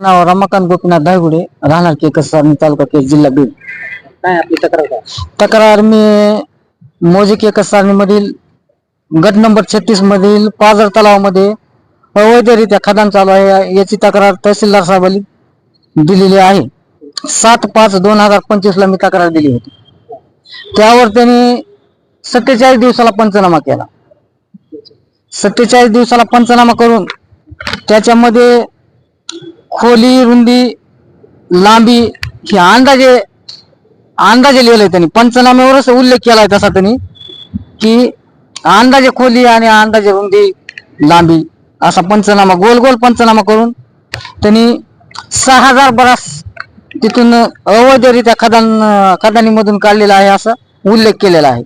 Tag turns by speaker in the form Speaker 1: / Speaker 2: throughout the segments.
Speaker 1: नाव रमाकांत गोपीनाथ धायगुडे राहणार केकस तालुका केस जिल्हा बीड.
Speaker 2: काय आपली तक्रार काय?
Speaker 1: तक्रार मी मोजे केकस मधील गट नंबर छत्तीस मधील पाझर तलावामध्ये अवैधरित्या खदान चालू आहे याची तक्रार तहसीलदार साहेबांनी दिलेली आहे. सात पाच दोन हजार पंचवीस ला मी तक्रार दिली होती. त्यावर त्यांनी सत्तेचाळीस दिवसाला पंचनामा केला. सत्तेचाळीस दिवसाला पंचनामा करून त्याच्यामध्ये खोली रुंदी लांबी ही अंदाजे अंदाजे लिहिलंय त्यांनी. पंचनाम्यावरच उल्लेख केलाय तसा त्यांनी की अंदाजे खोली आणि अंदाजे रुंदी लांबी असा पंचनामा गोल गोल पंचनामा करून त्यांनी सहा हजार बरास तिथून अवैधरित्या खदान खदानीमधून काढलेला आहे असा उल्लेख केलेला आहे.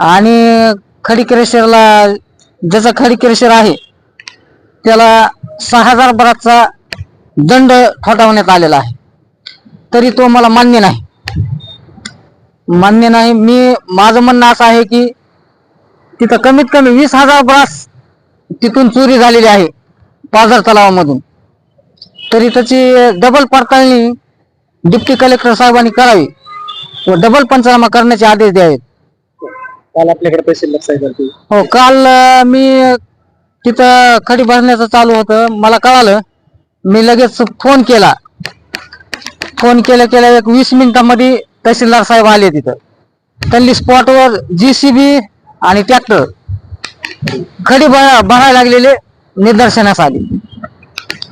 Speaker 1: आणि खडीकरेश्वरला ज्याचा खडीकरेश्वर आहे त्याला सहा हजार बराचा दंड ठोठावण्यात आलेला आहे. तरी तो मला मान्य नाही. मान्य नाही मी माझं म्हणणं असं आहे की तिथं कमीत कमी वीस हजार ब्रास तिथून चोरी झालेली आहे पाझर तलावामधून. तरी त्याची डबल पडताळणी डिप्टी कलेक्टर साहेबांनी करावी व डबल पंचनामा करण्याचे आदेश द्यावेत.
Speaker 2: काल आपल्याकडे पैसे
Speaker 1: हो काल मी तिथं खडी भरण्याचं चालू होतं. मला कळालं मी लगेच फोन केला. फोन केल्या केल्या एक वीस मिनिटांमध्ये तहसीलदार साहेब आले तिथं. त्यांनी स्पॉटवर जी सी बी आणि ट्रॅक्टर खडी भरा- भरायला लागलेले निदर्शनास आले.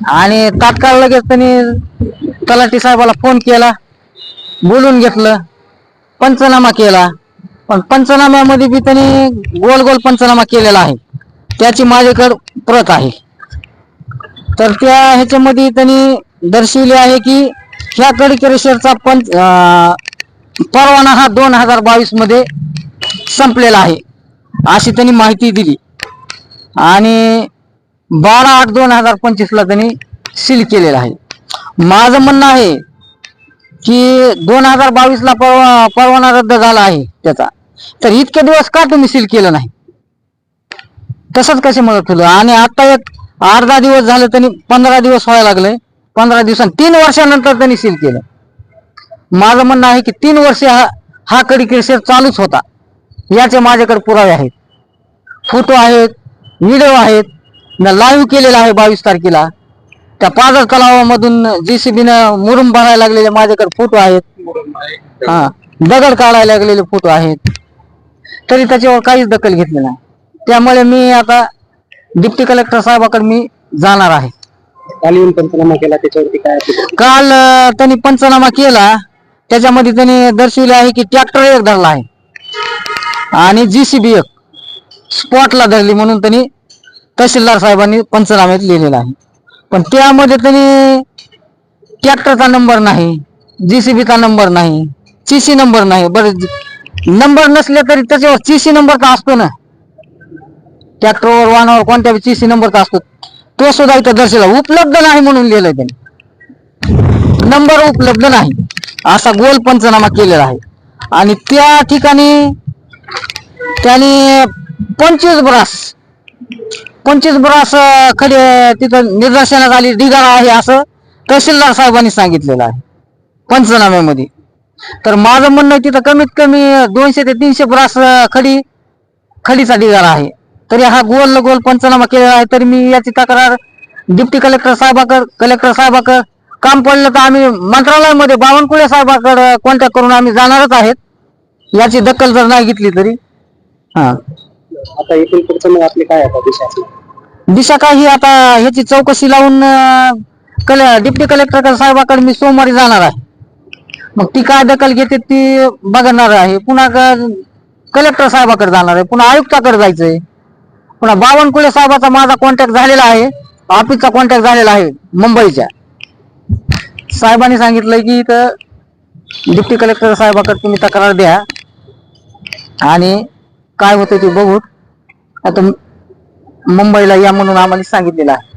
Speaker 1: आणि तात्काळ लगेच त्यांनी तलाठी साहेबाला फोन केला. बोलून घेतलं. पंचनामा केला. पण पंचनाम्यामध्ये बी त्यांनी गोल गोल पंचनामा केलेला आहे. त्याची माझ्याकडे प्रत आहे. तर त्या ह्याच्यामध्ये त्यांनी दर्शविले आहे की ह्या कडकेश्वरचा पंच परवाना हा दोन हजार बावीसमध्ये संपलेला आहे अशी त्यांनी माहिती दिली. आणि बारा आठ दोन हजार पंचवीस ला त्यांनी सील केलेला आहे. माझं म्हणणं आहे की दोन हजार बावीस ला परवा परवाना रद्द झाला आहे त्याचा. तर इतके दिवस का तुम्ही सील केलं नाही? तसंच कसे मदत केलं आणि आता एक अर्धा दिवस झालं त्यांनी पंधरा दिवस व्हायला लागले पंधरा दिवसांनी तीन वर्षानंतर त्यांनी सील केलं. माझं म्हणणं आहे की तीन वर्ष हा हा कडी केसेस चालूच होता. याचे माझ्याकडे पुरावे आहेत. फोटो आहेत व्हिडिओ आहेत. मी लाईव्ह केलेला आहे बावीस तारखेला. त्या पाझर तलावामधून जेसीबीनं मुरुम भरायला लागलेले माझ्याकडे फोटो आहेत. हा दगड काढायला लागलेले फोटो आहेत. तरी त्याच्यावर काहीच दखल घेतली नाही. त्यामुळे मी आता डिप्टी कलेक्टर साहेबाकडे मी जाणार आहे.
Speaker 2: काल येऊन पंचनामा केला त्याच्यावरती काय आपली
Speaker 1: काल अं, त्यांनी पंचनामा केला. त्याच्यामध्ये त्यांनी दर्शविले आहे की ट्रॅक्टर एक धरला आहे. आणि जीसीबी एक स्पॉटला धरली म्हणून त्यांनी तहसीलदार साहेबांनी पंचनाम्यात लिहिलेला आहे. पण त्यामध्ये त्यांनी ट्रॅक्टरचा नंबर नाही जीसीबीचा नंबर नाही सीसी नंबर नाही. बरं नंबर नसले तरी त्याच्यावर सीसी नंबर तर असतो ना? ट्रॅक्टरवर वाहनावर कोणत्या सीसी नंबर तर असतो तो सुद्धा इथं दर्शवला उपलब्ध नाही म्हणून लिहिलंय त्यांनी. नंबर उपलब्ध नाही. असा गोल पंचनामा केलेला आहे. आणि त्या ठिकाणी त्यांनी पंचवीस ब्रास पंचवीस ब्रास खडे खडी तिथं निदर्शनात आली ढिगारा आहे असं तहसीलदार साहेबांनी सांगितलेलं आहे पंचनाम्यामध्ये. तर माझं म्हणणं आहे तिथं कमीत कमी दोनशे ते तीनशे ब्रास खडी खडीचा ढिगारा आहे. तरी हा गोल गोल पंचनामा केलेला आहे तरी मी याची तक्रार डिप्टी कलेक्टर साहेबाकड कलेक्टर साहेबाकड काम पडलं तर आम्ही मंत्रालयामध्ये बावनकुळे साहेबाकडे कॉन्टॅक्ट करून आम्ही जाणारच आहेत. याची दखल जर नाही घेतली तरी. हा.
Speaker 2: आता इथून पुढचं मग आपली काय आता दिशा?
Speaker 1: दिशा काय ही आता ह्याची चौकशी लावून कले डिप्टी कलेक्टर साहेबाकडे मी सोमवारी जाणार आहे. मग ती काय दखल घेते ती बघणार आहे. पुन्हा कलेक्टर साहेबाकडे जाणार आहे. पुन्हा आयुक्ताकडे जायचंय. पुन्हा बावनकुळे साहेबाचा माझा कॉन्टॅक्ट झालेला आहे. ऑफिसचा कॉन्टॅक्ट झालेला आहे मुंबईच्या. साहेबांनी सांगितलंय की इथं डिप्टी कलेक्टर साहेबाकडे तुम्ही तक्रार द्या. आणि काय होतं ते बघू आता मुंबईला या म्हणून आम्हाला सांगितलेलं आहे.